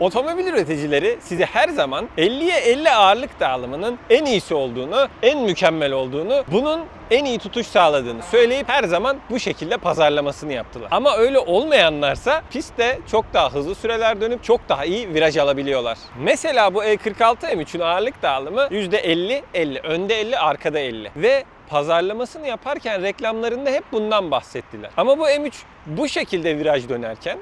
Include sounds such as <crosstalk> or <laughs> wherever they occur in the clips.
Otomobil üreticileri size her zaman 50'ye 50 ağırlık dağılımının en iyisi olduğunu, en mükemmel olduğunu, bunun en iyi tutuş sağladığını söyleyip her zaman bu şekilde pazarlamasını yaptılar. Ama öyle olmayanlarsa pistte çok daha hızlı süreler dönüp çok daha iyi viraj alabiliyorlar. Mesela bu E46 M3'ün ağırlık dağılımı %50 50, önde 50, arkada 50 ve pazarlamasını yaparken reklamlarında hep bundan bahsettiler. Ama bu M3 bu şekilde viraj dönerken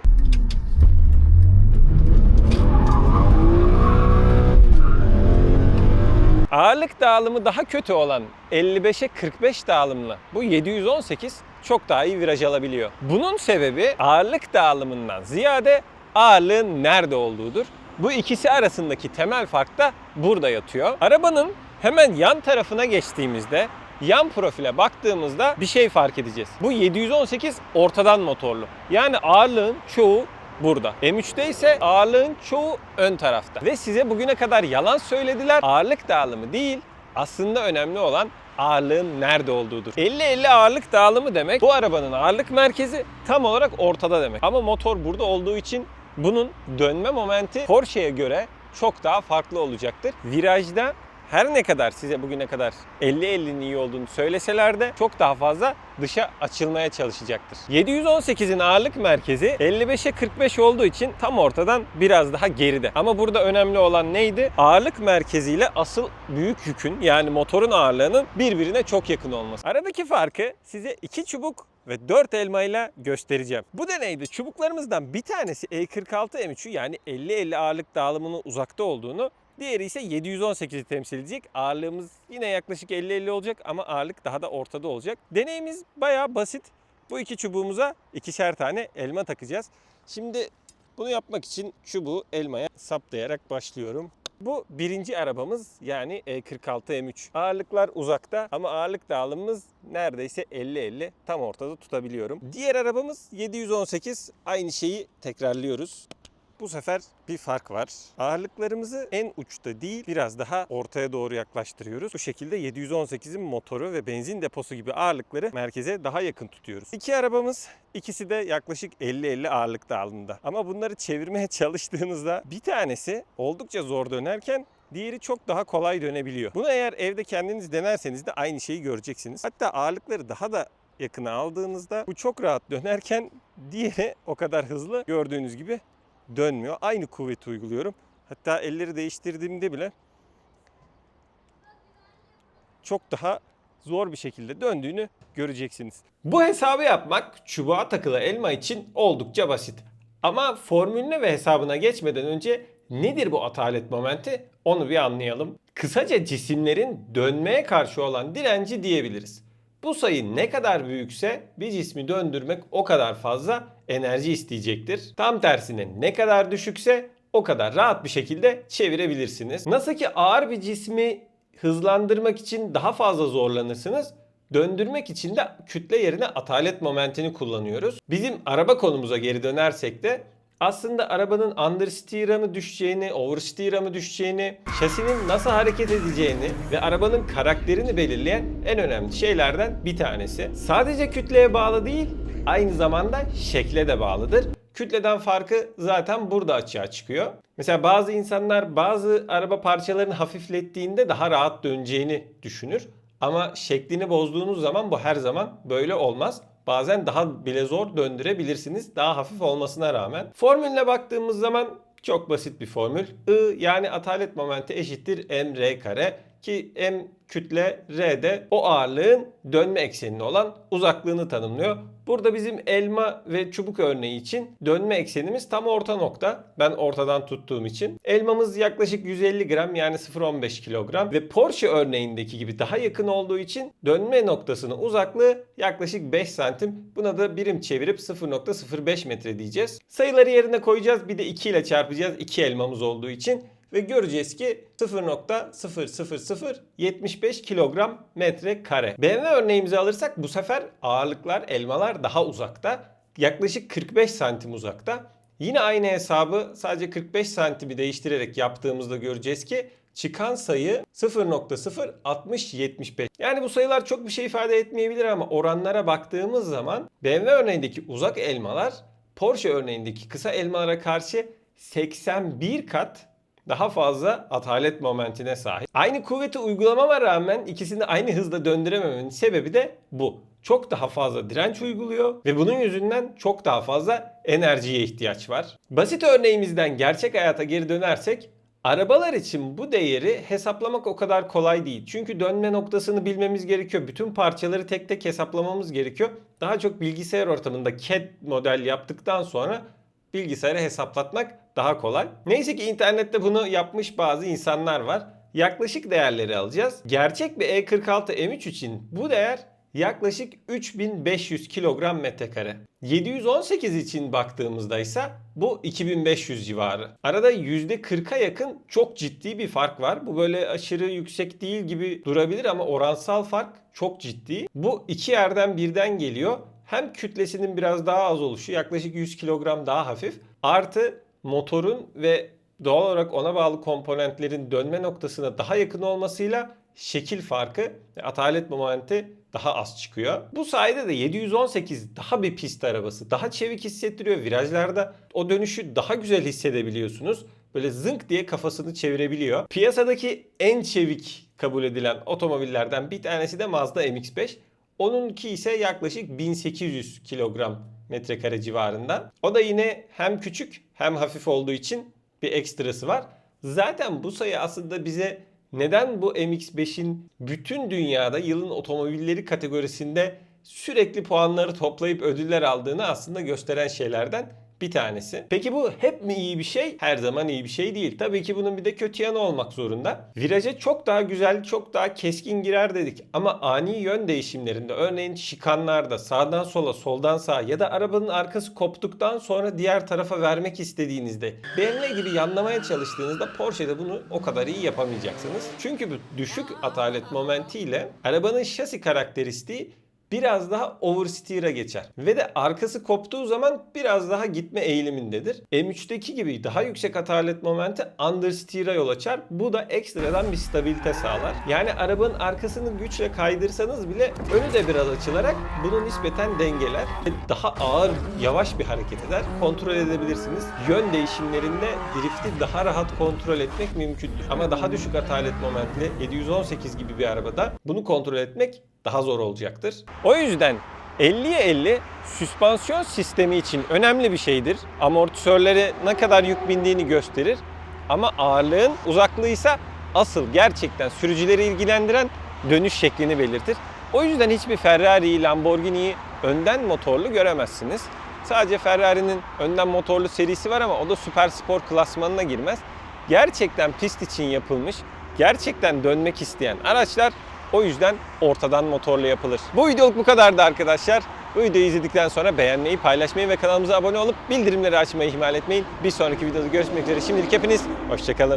Ağırlık dağılımı daha kötü olan 55'e 45 dağılımlı bu 718 çok daha iyi viraj alabiliyor. Bunun sebebi ağırlık dağılımından ziyade ağırlığın nerede olduğudur. Bu ikisi arasındaki temel fark da burada yatıyor. Arabanın hemen yan tarafına geçtiğimizde yan profile baktığımızda bir şey fark edeceğiz. Bu 718 ortadan motorlu. Yani ağırlığın çoğu burada. M3'te ise ağırlığın çoğu ön tarafta. Ve size bugüne kadar yalan söylediler. Ağırlık dağılımı değil, aslında önemli olan ağırlığın nerede olduğudur. 50-50 ağırlık dağılımı demek bu arabanın ağırlık merkezi tam olarak ortada demek. Ama motor burada olduğu için bunun dönme momenti Porsche'ye göre çok daha farklı olacaktır. Virajda her ne kadar size bugüne kadar 50-50'nin iyi olduğunu söyleseler de çok daha fazla dışa açılmaya çalışacaktır. 718'in ağırlık merkezi 55'e 45 olduğu için tam ortadan biraz daha geride. Ama burada önemli olan neydi? Ağırlık merkeziyle asıl büyük yükün yani motorun ağırlığının birbirine çok yakın olması. Aradaki farkı size iki çubuk ve 4 elmayla göstereceğim. Bu deneyde çubuklarımızdan bir tanesi E46 M3'ü yani 50-50 ağırlık dağılımının uzakta olduğunu Diğeri ise 718'i temsil edecek. Ağırlığımız yine yaklaşık 50-50 olacak ama ağırlık daha da ortada olacak. Deneyimiz bayağı basit. Bu iki çubuğumuza ikişer tane elma takacağız. Şimdi bunu yapmak için çubuğu elmaya saplayarak başlıyorum. Bu birinci arabamız yani E46 M3. Ağırlıklar uzakta ama ağırlık dağılımımız neredeyse 50-50 tam ortada tutabiliyorum. Diğer arabamız 718 aynı şeyi tekrarlıyoruz. Bu sefer bir fark var. Ağırlıklarımızı en uçta değil biraz daha ortaya doğru yaklaştırıyoruz. Bu şekilde 718'in motoru ve benzin deposu gibi ağırlıkları merkeze daha yakın tutuyoruz. İki arabamız ikisi de yaklaşık 50-50 ağırlık dağılımında. Ama bunları çevirmeye <laughs> çalıştığınızda bir tanesi oldukça zor dönerken Diğeri çok daha kolay dönebiliyor. Bunu eğer evde kendiniz denerseniz de aynı şeyi göreceksiniz. Hatta ağırlıkları daha da yakına aldığınızda bu çok rahat dönerken <laughs> diğeri o kadar hızlı gördüğünüz gibi dönmüyor. Aynı kuvveti uyguluyorum. Hatta elleri değiştirdiğimde bile çok daha zor bir şekilde döndüğünü göreceksiniz. Bu hesabı yapmak çubuğa takılı elma için oldukça basit. Ama formülüne ve hesabına geçmeden önce nedir bu atalet momenti onu bir anlayalım. Kısaca cisimlerin dönmeye karşı olan direnci diyebiliriz. Bu sayı ne kadar büyükse bir cismi döndürmek o kadar fazla enerji isteyecektir. Tam tersine ne kadar düşükse o kadar rahat bir şekilde çevirebilirsiniz. Nasıl ki ağır bir cismi hızlandırmak için daha fazla zorlanırsınız. Döndürmek için de kütle yerine atalet momentini kullanıyoruz. Bizim araba konumuza geri dönersek de aslında arabanın understeer'a mı düşeceğini, oversteer'a mı düşeceğini, şasinin nasıl hareket edeceğini ve arabanın karakterini belirleyen en önemli şeylerden bir tanesi. Sadece kütleye bağlı değil, aynı zamanda şekle de bağlıdır. Kütleden farkı zaten burada açığa çıkıyor. Mesela bazı insanlar bazı araba parçalarını hafiflettiğinde daha rahat döneceğini düşünür. Ama şeklini bozduğunuz zaman bu her zaman böyle olmaz. Bazen daha bile zor döndürebilirsiniz daha hafif olmasına rağmen. Formülüne baktığımız zaman çok basit bir formül. I yani atalet momenti eşittir mr kare ki m kütle r de o ağırlığın dönme eksenine olan uzaklığını tanımlıyor. Burada bizim elma ve çubuk örneği için dönme eksenimiz tam orta nokta. Ben ortadan tuttuğum için. Elmamız yaklaşık 150 gram yani 0.15 kilogram ve Porsche örneğindeki gibi daha yakın olduğu için dönme noktasının uzaklığı yaklaşık 5 santim. Buna da birim çevirip 0.05 metre diyeceğiz. Sayıları yerine koyacağız. Bir de 2 ile çarpacağız. 2 elmamız olduğu için ve göreceğiz ki 0.00075 kilogram metre kare. BMW örneğimizi alırsak bu sefer ağırlıklar, elmalar daha uzakta. Yaklaşık 45 santim uzakta. Yine aynı hesabı sadece 45 santimi değiştirerek yaptığımızda göreceğiz ki çıkan sayı 0.06075. Yani bu sayılar çok bir şey ifade etmeyebilir ama oranlara baktığımız zaman BMW örneğindeki uzak elmalar Porsche örneğindeki kısa elmalara karşı 81 kat daha fazla atalet momentine sahip. Aynı kuvveti uygulamama rağmen ikisini aynı hızda döndürememenin sebebi de bu. Çok daha fazla direnç uyguluyor ve bunun yüzünden çok daha fazla enerjiye ihtiyaç var. Basit örneğimizden gerçek hayata geri dönersek Arabalar için bu değeri hesaplamak o kadar kolay değil. Çünkü dönme noktasını bilmemiz gerekiyor. Bütün parçaları tek tek hesaplamamız gerekiyor. Daha çok bilgisayar ortamında CAD model yaptıktan sonra bilgisayara hesaplatmak daha kolay. Neyse ki internette bunu yapmış bazı insanlar var. Yaklaşık değerleri alacağız. Gerçek bir E E46 M3 için bu değer yaklaşık 3500 kilogram metrekare. 718 için baktığımızda ise bu 2500 civarı. Arada %40'a yakın çok ciddi bir fark var. Bu böyle aşırı yüksek değil gibi durabilir ama oransal fark çok ciddi. Bu iki yerden birden geliyor. Hem kütlesinin biraz daha az oluşu yaklaşık 100 kilogram daha hafif artı motorun ve doğal olarak ona bağlı komponentlerin dönme noktasına daha yakın olmasıyla şekil farkı atalet momenti daha az çıkıyor. Bu sayede de 718 daha bir pist arabası. Daha çevik hissettiriyor. Virajlarda o dönüşü daha güzel hissedebiliyorsunuz. Böyle zınk diye kafasını çevirebiliyor. Piyasadaki en çevik kabul edilen otomobillerden bir tanesi de Mazda MX-5. Onunki ise yaklaşık 1800 kilogram metrekare civarında. O da yine hem küçük hem hafif olduğu için bir ekstrası var. Zaten bu sayı aslında bize neden bu MX-5'in bütün dünyada yılın otomobilleri kategorisinde sürekli puanları toplayıp ödüller aldığını aslında gösteren şeylerden bir tanesi. Peki bu hep mi iyi bir şey? Her zaman iyi bir şey değil. Tabii ki bunun bir de kötü yanı olmak zorunda. Viraja çok daha güzel, çok daha keskin girer dedik. Ama ani yön değişimlerinde örneğin şikanlarda sağdan sola, soldan sağa ya da arabanın arkası koptuktan sonra diğer tarafa vermek istediğinizde BMW gibi yanlamaya çalıştığınızda Porsche'de bunu o kadar iyi yapamayacaksınız. Çünkü bu düşük atalet momentiyle arabanın şasi karakteristiği biraz daha oversteer'a geçer. Ve de arkası koptuğu zaman biraz daha gitme eğilimindedir. M3'teki gibi daha yüksek atalet momenti understeer'a yol açar. Bu da ekstradan bir stabilite sağlar. Yani arabanın arkasını güçle kaydırsanız bile önü de biraz açılarak bunu nispeten dengeler. Ve daha ağır, yavaş bir hareket eder. Kontrol edebilirsiniz. Yön değişimlerinde drifti daha rahat kontrol etmek mümkündür. Ama daha düşük atalet momentli 718 gibi bir arabada bunu kontrol etmek daha zor olacaktır. O yüzden 50'ye 50 süspansiyon sistemi için önemli bir şeydir. Amortisörlere ne kadar yük bindiğini gösterir. Ama ağırlığın uzaklığıysa asıl gerçekten sürücüleri ilgilendiren dönüş şeklini belirtir. O yüzden hiçbir Ferrari'yi, Lamborghini'yi önden motorlu göremezsiniz. Sadece Ferrari'nin önden motorlu serisi var ama o da süper spor klasmanına girmez. Gerçekten pist için yapılmış, gerçekten dönmek isteyen araçlar o yüzden ortadan motorla yapılır. Bu videoluk bu kadardı arkadaşlar. Bu videoyu izledikten sonra beğenmeyi, paylaşmayı ve kanalımıza abone olup bildirimleri açmayı ihmal etmeyin. Bir sonraki videoda görüşmek üzere. Şimdilik hepiniz hoşçakalın.